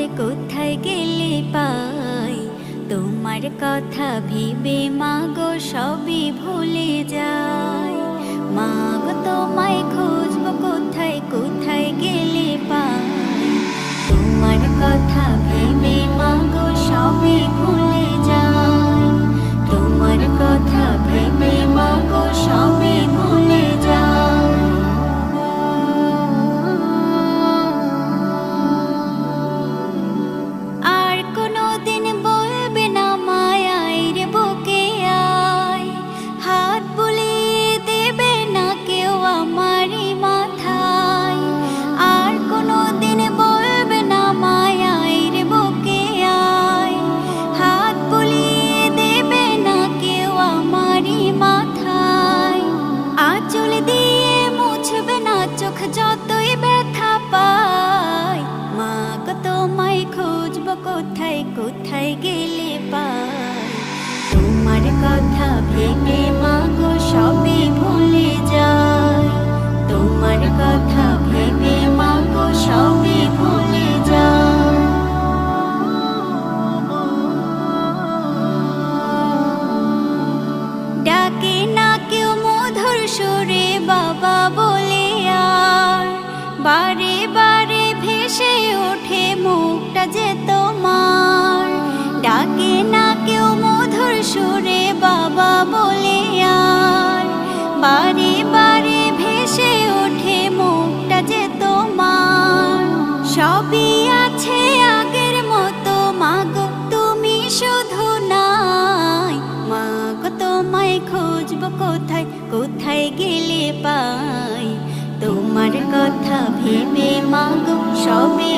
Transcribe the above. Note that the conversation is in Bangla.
কোথায় কোথায় গেলে পাই? তোমার কথা ভেবে মাগো সবই ভুলে যায় মাগো তোমায় খুঁজবো আমারই মাথায়। আঁচল দিয়ে মুছবে না চোখ, যতই ব্যথা পায়। মা কত মাই খুঁজবো কোথায় কোথায় গেলে পাই বারে বারে ভেসে ওঠে মুখটা যে তোমার। সবই আছে আগের মতো, মাগো তুমি শুধু নাই। মাগো তোমায় খুঁজবো কোথায় কোথায় গেলে পাই? তোমার কথা ভেবে মাগো সবে